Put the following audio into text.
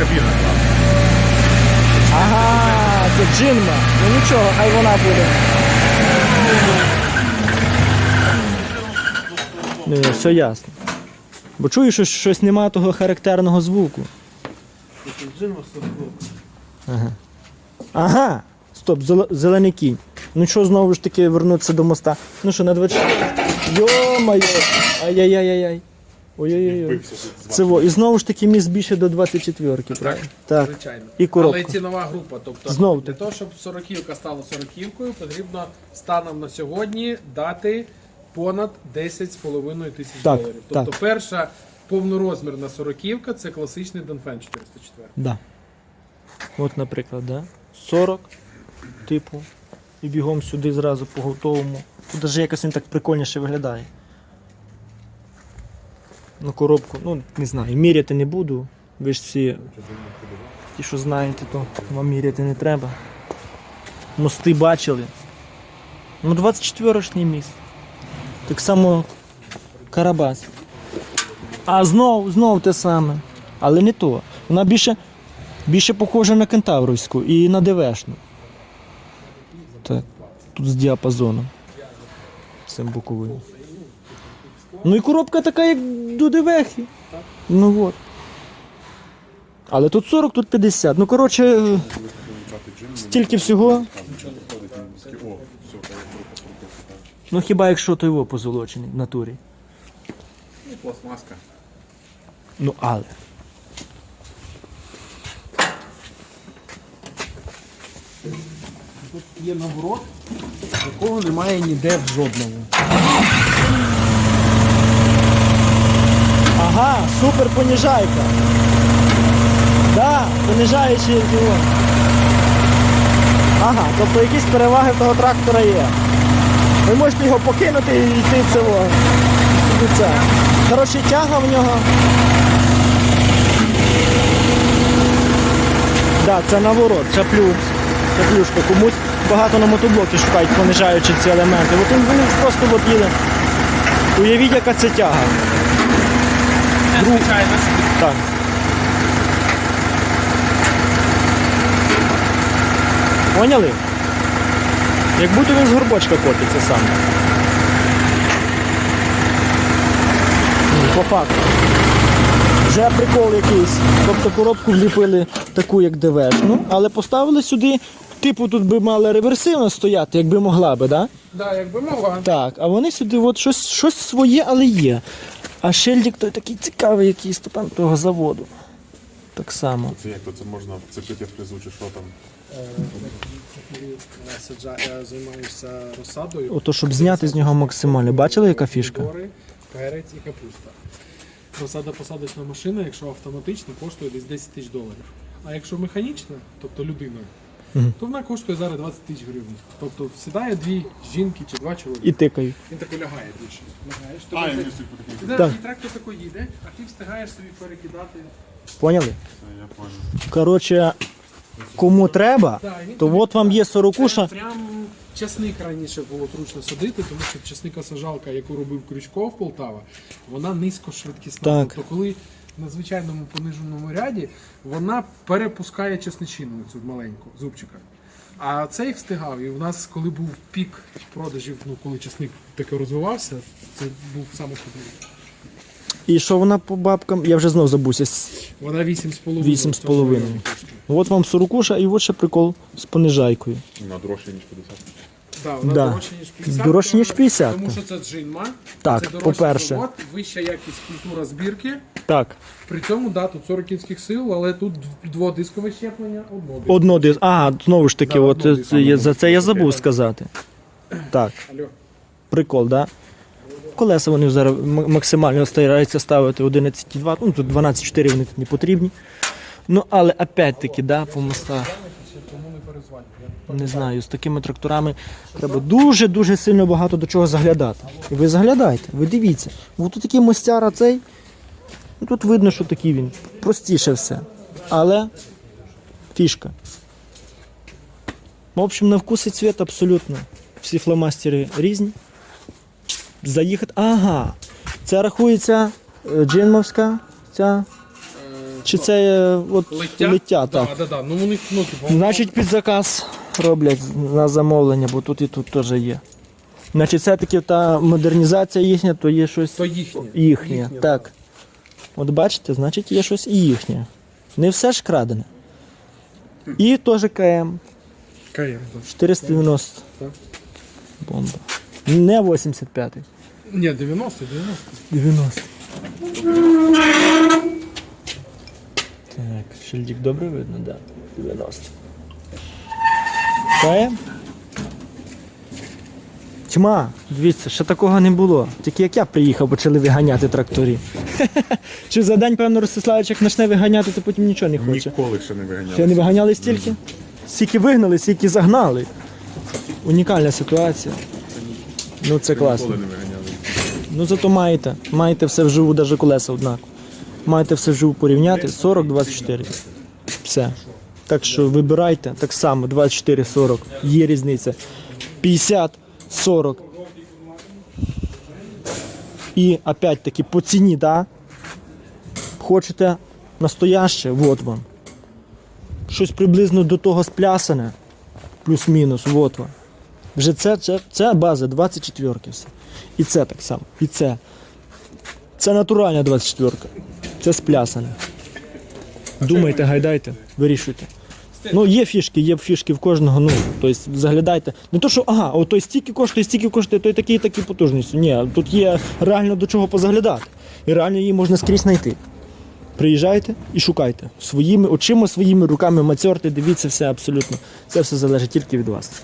кабіна. Ага, це джинма. Ну нічого, хай вона буде. Ну, все ясно. Бо чую, що щось немає того характерного звуку. Ага. Ага. Стоп, зеле- зелений кінь. Ну що знову ж таки вернутися до моста. Ну що, на 20. Йо-моє! Ай-яй-яй-яй. Ой-ой-ой. Це во. І знову ж таки міст більше до 24-ки, правильно? Так. Звичайно. І коробка. Але і цінова група. Тобто Знов для того, щоб 40-ка стала 40-кою, потрібно станом на сьогодні дати понад 10,5 тисяч Так, доларів. Тобто так. перша повнорозмірна 40-ка це класичний Донфен 404. Да. От, наприклад, да? 40, типу, і бігом сюди зразу по готовому. Тут навіть якось він так прикольніше виглядає. Ну, коробку, ну, не знаю, міряти не буду. Ви ж всі, ті, що знаєте, то вам міряти не треба. Мости бачили. Ну, 24-річний міст. Так само Карабас. А знов, знов те саме. Але не то. Вона більше, більше похожа на кентавровську і на ДВшну. Так, тут з діапазоном. Цим боковим. Ну і коробка така, як до ДВхи. Ну от. Але тут 40, тут 50. Ну, коротше, стільки всього. Ну хіба якщо той його позолочений в натурі. Ну, пластмаска. Ну але. Тут є наворот, якого немає ніде в жодному. Ага, супер поніжайка. Да, понижаючий його. Ага, тобто якісь переваги того трактора є. Ви можете його покинути і йти. Сюди це. Коротше, тяга в нього. Да, це наворот, це плюс. Це плюшка. Комусь багато на мотоблокі шукають, понижаючи ці елементи. От він просто от їде. Уявіть, яка це тяга. Звичайно. Так. Поняли? Як будто він з горбочка котиться сам. По факту. Вже прикол якийсь. Тобто коробку вліпили таку, як ДВшну, але поставили сюди, типу тут би мала реверсивно стояти, якби могла би, так? Да? Да, якби могла. Так, а вони сюди от щось, щось своє, але є. А шильдик той такий цікавий якийсь то там того заводу. Так само. Це як то це можна вцепити фрезу чи що там. Саджа, займаєшся розсадою. Ото, щоб зняти з нього максимально. Бачили, яка фішка? Помідори, перець і капуста. Розсада посадочна машина, якщо автоматично, коштує десь 10 тисяч доларів. А якщо механічна, тобто людиною, Мгм. то вона коштує зараз 20 тисяч гривень. Тобто сідає дві жінки чи два чоловіки. І тикають. Він тако лягає більше. Лягаєш, А, і це- місяць такий. Да, Так. І трактор тако їде, а ти встигаєш собі перекидати. Поняли? Це я понял. Коротше, кому треба, Да, і він то от вам є Це сорокуша. прям часник раніше було зручно садити, тому що часника сажалка, яку робив Крючков Полтава, вона низько швидкісна. Так. Тобто, коли на звичайному пониженому ряді вона перепускає часничину цю маленьку зубчика. А цей встигав. І у нас, коли був пік продажів, ну коли часник таки розвивався, це був саме швидкий. І що вона по бабкам? Я вже знов забувся. Вона 8,5. 8,5. От вам сорокуша, і от ще прикол з понижайкою. На дорожче, ніж 50. Да, вона Да. дорожча, ніж 50. Дорожче, ніж 50, Тому що це джинма. Так, це по-перше. завод, вища якість культура збірки. Так, При цьому да, тут 40 кінських сил, але тут дводискове щеплення, однодискове. одно дис. А, знову ж таки, Да, от одно е, це я- за це я забув сказати. Так, Алло. прикол, да? Колеса вони зараз м- максимально стараються ставити 11,2, ну тут 12,4 вони тут не потрібні. Ну, але опять-таки, да, по мостах. Тому не перезвоню. Не знаю, з такими тракторами треба дуже-дуже сильно багато до чого заглядати. І ви заглядайте, ви дивіться. От тут такий мостяра цей. Ну, тут видно, що такий він. Простіше все. Але фішка. В общем, на вкус і цвіт абсолютно. Всі фломастери різні. Заїхати. Ага. Це рахується е, джинмовська. Ця. чи це е, от лиття, так. Да, да, да. Ну вони ну, типу, Значить, під заказ роблять на замовлення, бо тут і тут теж є. Значить, все-таки та модернізація їхня, то є щось то їхнє. їхнє. Так. От бачите, значить є щось і їхнє. Не все ж крадене. І теж КМ КМ, да. 490. Так. Бомба. Не 85-й. Ні, 90, 90. 90. Так, шильдик добре видно, так. Да. 90. КМ? Тьма, дивіться, ще такого не було. Тільки як я приїхав, почали виганяти тракторі. Чи за день, певно, Ростиславич, як почне виганяти, то потім нічого не хоче. Ніколи ще не виганяли. Ще не виганяли стільки? Стільки вигнали, стільки загнали. Унікальна ситуація. Ну це класно. Ніколи не виганяли. Ну зато маєте. Маєте все вживу, навіть колеса однаково. Маєте все вживу порівняти 40-24. Все. Так що вибирайте так само 24-40. Є різниця. 50-40. І опять-таки по ціні, да? Хочете настояще, от вам. Щось приблизно до того сплясане. Плюс-мінус, от вам. Вже це, це, це база 24 все. І це так само. І це. Це натуральна 24. Це сплясане. Думайте, гайдайте, вирішуйте. Ну, є фішки, є фішки в кожного. Ну, тобто заглядайте. Не то, що ага, о, той стільки коштує, стільки коштує, той такий, такий потужністю. Ні, тут є реально до чого позаглядати. І реально її можна скрізь знайти. Приїжджайте і шукайте. Своїми очима, своїми руками мацьорте, дивіться все абсолютно. Це все залежить тільки від вас.